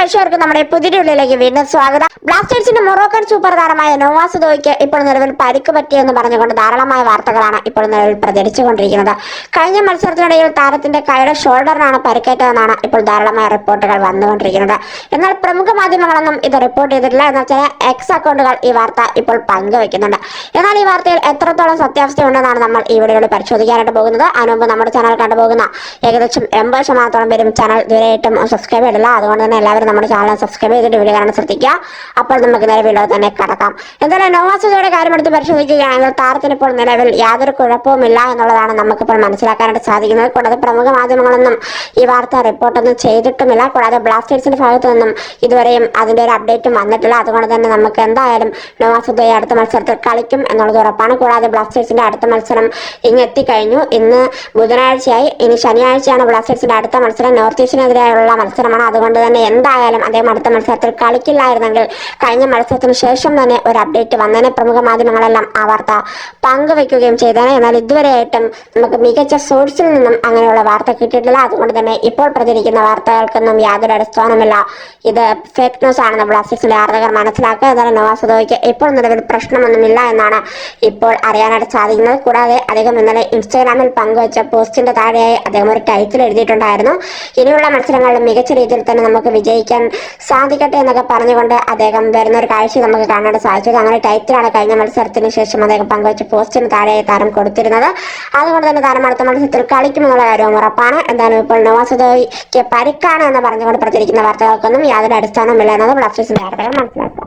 പ്രേക്ഷകർക്ക് നമ്മുടെ പുതിയ ഉള്ളിലേക്ക് വീണ്ടും സ്വാഗതം. ബ്ലാസ്റ്റേഴ്സിന്റെ മൊറോക്കൻ സൂപ്പർ താരമായ നോവാസ് ദോയ്ക്ക് ഇപ്പോൾ നിലവിൽ പരിക്ക് പറ്റിയെന്ന് പറഞ്ഞുകൊണ്ട് ധാരാളമായ വാർത്തകളാണ് ഇപ്പോൾ നിലവിൽ പ്രചരിച്ചുകൊണ്ടിരിക്കുന്നത്. കഴിഞ്ഞ മത്സരത്തിനിടയിൽ താരത്തിന്റെ കൈയുടെ ഷോൾഡറിനാണ് പരിക്കേറ്റതെന്നാണ് ഇപ്പോൾ ധാരാളമായ റിപ്പോർട്ടുകൾ വന്നുകൊണ്ടിരിക്കുന്നത്. എന്നാൽ പ്രമുഖ മാധ്യമങ്ങളൊന്നും ഇത് റിപ്പോർട്ട് ചെയ്തിട്ടില്ല. എന്നാൽ ചില എക്സ് അക്കൗണ്ടുകൾ ഈ വാർത്ത ഇപ്പോൾ പങ്കുവെക്കുന്നുണ്ട് എന്നാൽ ഈ വാർത്തയിൽ എത്രത്തോളം സത്യാവസ്ഥയുണ്ടെന്നാണ് നമ്മൾ ഈ വീഡിയോയിൽ പരിശോധിക്കാനായിട്ട് പോകുന്നത്. അതിനുമുമ്പ് നമ്മുടെ ചാനൽ കണ്ടുപോകുന്ന ഏകദേശം എൺപത് ശതമാനത്തോളം പേരും ചാനൽ ഇതുവരെയായിട്ടും സബ്സ്ക്രൈബ് ചെയ്തില്ല അതുകൊണ്ട് തന്നെ എല്ലാവരും നമ്മുടെ ചാനൽ സബ്സ്ക്രൈബ് ചെയ്തിട്ട് വീഡിയോ കാണാൻ ശ്രദ്ധിക്കുക. അപ്പോൾ നമുക്ക് നേരെ വീഡിയോ തന്നെ കടക്കാം. എന്തായാലും നോവാസുദയുടെ കാര്യം എടുത്ത് പരിശോധിക്കുകയാണെങ്കിൽ താരത്തിന് ഇപ്പോൾ നിലവിൽ യാതൊരു കുഴപ്പവുമില്ല എന്നുള്ളതാണ് നമുക്കിപ്പോൾ മനസ്സിലാക്കാനായിട്ട് സാധിക്കുന്നത്. കൂടാതെ പ്രമുഖ മാധ്യമങ്ങളൊന്നും ഈ വാർത്ത റിപ്പോർട്ടൊന്നും ചെയ്തിട്ടുമില്ല. കൂടാതെ ബ്ലാസ്റ്റേഴ്സിന്റെ ഭാഗത്തു നിന്നും ഇതുവരെയും അതിന്റെ ഒരു അപ്ഡേറ്റും വന്നിട്ടില്ല. അതുകൊണ്ട് തന്നെ നമുക്ക് എന്തായാലും നോവാസുദയ അടുത്ത മത്സരത്തിൽ കളിക്കും എന്നുള്ളത് ഉറപ്പാണ്. കൂടാതെ ബ്ലാസ്റ്റേഴ്സിന്റെ അടുത്ത മത്സരം ഇങ്ങ് എത്തിക്കഴിഞ്ഞു. ഇന്ന് ബുധനാഴ്ചയായി ഇനി ശനിയാഴ്ചയാണ് ബ്ലാസ്റ്റേഴ്സിന്റെ അടുത്ത മത്സരം. നോർത്ത് ഈസ്റ്റിനെതിരെയുള്ള മത്സരമാണ്. അതുകൊണ്ട് തന്നെ എന്തായാലും അദ്ദേഹം അടുത്ത മത്സരത്തിൽ കളിക്കില്ലായിരുന്നെങ്കിൽ കഴിഞ്ഞ മത്സരത്തിന് ശേഷം തന്നെ ഒരു അപ്ഡേറ്റ് വന്നതിനെ പ്രമുഖ മാധ്യമങ്ങളെല്ലാം ആ വാർത്ത പങ്കുവെക്കുകയും ചെയ്തേനെ. എന്നാൽ ഇതുവരെയായിട്ടും നമുക്ക് മികച്ച സോഴ്സിൽ നിന്നും അങ്ങനെയുള്ള വാർത്ത കിട്ടിയിട്ടില്ല. അതുകൊണ്ട് തന്നെ ഇപ്പോൾ പ്രചരിക്കുന്ന വാർത്തകൾക്കൊന്നും യാതൊരു അടിസ്ഥാനമില്ല ഇത് ഫേക്ക് ന്യൂസ് ആണെന്ന് ബ്ലാസ്റ്റേഴ്സിലെ ആരാധകർ മനസ്സിലാക്കുക എന്നാലും നവാസുദോയ്ക്ക് ഇപ്പോൾ നിലവിൽ പ്രശ്നമൊന്നുമില്ല എന്നാണ് ഇപ്പോൾ അറിയാനായിട്ട് സാധിക്കുന്നത്. കൂടാതെ അദ്ദേഹം ഇന്നലെ ഇൻസ്റ്റാഗ്രാമിൽ പങ്കുവച്ച പോസ്റ്റിന്റെ താഴെയായി അദ്ദേഹം ഒരു ടൈറ്റിൽ എഴുതിയിട്ടുണ്ടായിരുന്നു. ഇനിയുള്ള മത്സരങ്ങളിൽ മികച്ച രീതിയിൽ തന്നെ നമുക്ക് വിജയിക്കാൻ സാധിക്കട്ടെ എന്നൊക്കെ പറഞ്ഞുകൊണ്ട് അദ്ദേഹം വരുന്ന ഒരു കാഴ്ച നമുക്ക് കാണാൻ സാധിച്ചത് അങ്ങനെ ടൈറ്റിലാണ് കഴിഞ്ഞ മത്സരത്തിന് ശേഷം അദ്ദേഹം പങ്കുവച്ച പോസ്റ്റിന് താഴെ താരം കൊടുത്തിരുന്നത്. അതുകൊണ്ട് തന്നെ താരം അടുത്ത മത്സരത്തിൽ കളിക്കുമെന്നുള്ള കാര്യവും ഉറപ്പാണ്. എന്തായാലും ഇപ്പോൾ നവാസുദോയ്ക്ക് പരിക്കാണ് എന്ന് പറഞ്ഞുകൊണ്ട് പ്രചരിക്കുന്ന വാർത്തകൾക്കൊന്നും യാതൊരു അടിസ്ഥാനമില്ല എന്നത് ബ്ലാസ്റ്റേഴ്സിന്റെ ആരാധകർ മനസ്സിലാക്കുക.